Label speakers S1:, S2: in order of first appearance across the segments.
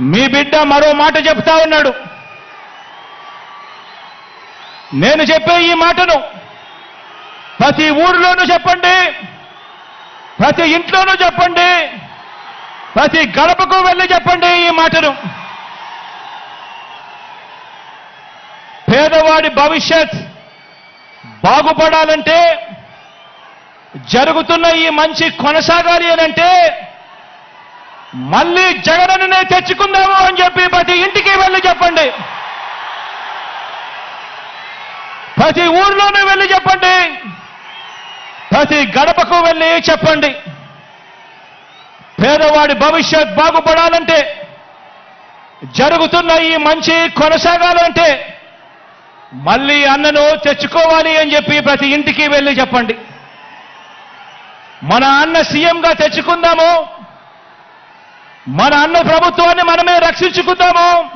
S1: మీ బిడ్డ మరో మాట చెప్తా ఉన్నాడు. నేను చెప్పే ఈ మాటను ప్రతి ఊరిలోనూ చెప్పండి ప్రతి ఇంట్లోనూ చెప్పండి ప్రతి గడపకు వెళ్ళి చెప్పండి ఈ మాటను. పేదవాడి భవిష్యత్ బాగుపడాలంటే జరుగుతున్న ఈ మంచి కొనసాగాలి అనంటే మళ్ళీ జగనన్నే తెచ్చుకుందాము అని చెప్పి ప్రతి ఇంటికి వెళ్ళి చెప్పండి. ప్రతి ఊర్లోనూ వెళ్ళి చెప్పండి. ప్రతి గడపకు వెళ్ళి చెప్పండి. పేదవాడి భవిష్యత్ బాగుపడాలంటే జరుగుతున్న ఈ మంచి కొనసాగాలంటే మళ్ళీ అన్నను తెచ్చుకోవాలి అని చెప్పి ప్రతి ఇంటికి వెళ్ళి చెప్పండి. మన అన్న సీఎంగా తెచ్చుకుందాము. మన అన్న ప్రభుత్వాన్ని మనమే రక్షించుకుందాము.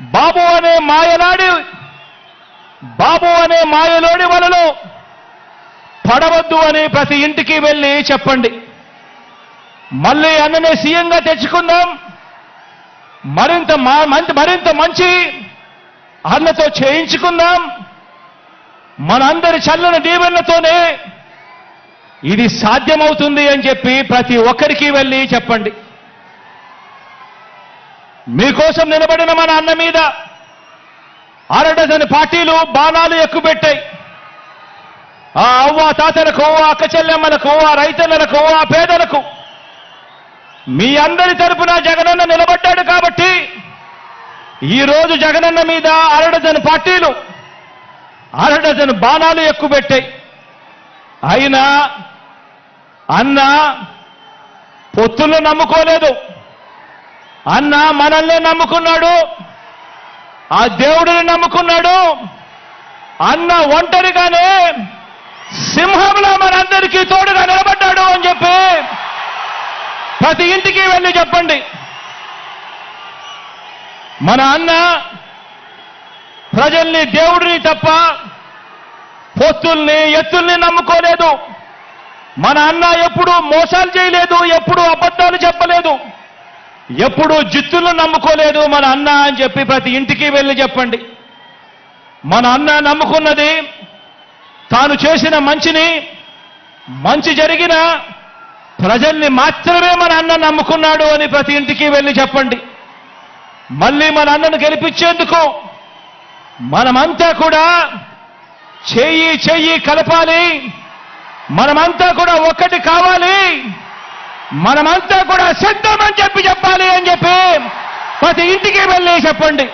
S1: బాబు అనే మాయలాడి బాబు అనే మాయలోడి వలలో పడవద్దు అని ప్రతి ఇంటికి వెళ్ళి చెప్పండి. మళ్ళీ అన్ననే సీఎంగా తెచ్చుకుందాం. మరింత మా- మరింత మంచి అన్నతో చేయించుకుందాం. మనందరి చల్లని దీవెనతోనే ఇది సాధ్యమవుతుంది అని చెప్పి ప్రతి ఒక్కరికి వెళ్ళి చెప్పండి. మీకోసం నిలబడిన మన అన్న మీద అరడజన్ పార్టీలు బాణాలు ఎక్కుపెట్టాయి. ఆ అవ్వ తాతలకు ఆ అక్క చెల్లెమ్మలకు ఆ రైతన్నలకు ఆ పేదలకు మీ అందరి తరపున జగనన్న నిలబడ్డాడు కాబట్టి ఈరోజు జగనన్న మీద అరడజన్ పార్టీలు అరడజన్ బాణాలు ఎక్కుపెట్టాయి. అయినా అన్న పొత్తులు నమ్ముకోలేదు. అన్న మనల్ని నమ్ముకున్నాడు. ఆ దేవుడిని నమ్ముకున్నాడు. అన్న ఒంటరిగానే సింహంలో మనందరికీ తోడుగా నిలబడ్డాడు అని చెప్పి ప్రతి ఇంటికి వెళ్ళి చెప్పండి. మన అన్న ప్రజల్ని దేవుడిని తప్ప పొత్తుల్ని ఎత్తుల్ని నమ్ముకోలేదు. మన అన్న ఎప్పుడు మోసాలు చేయలేదు ఎప్పుడు అబద్ధాలు చెప్పలేదు ఎప్పుడు జిత్తులను నమ్ముకోలేదు మన అన్న అని చెప్పి ప్రతి ఇంటికి వెళ్ళి చెప్పండి. మన అన్న నమ్ముకున్నది తాను చేసిన మంచిని మంచి జరిగిన ప్రజల్ని మాత్రమే మన అన్న నమ్ముకున్నాడు అని ప్రతి ఇంటికి వెళ్ళి చెప్పండి. మళ్ళీ మన అన్నను గెలిపించేందుకు మనమంతా కూడా చెయ్యి చెయ్యి కలపాలి. మనమంతా కూడా ఒక్కటి కావాలి. మనమంతా కూడా సిద్ధమని చెప్పి చెప్పాలి అని చెప్పి ప్రతి ఇంటికి వెళ్ళి చెప్పండి.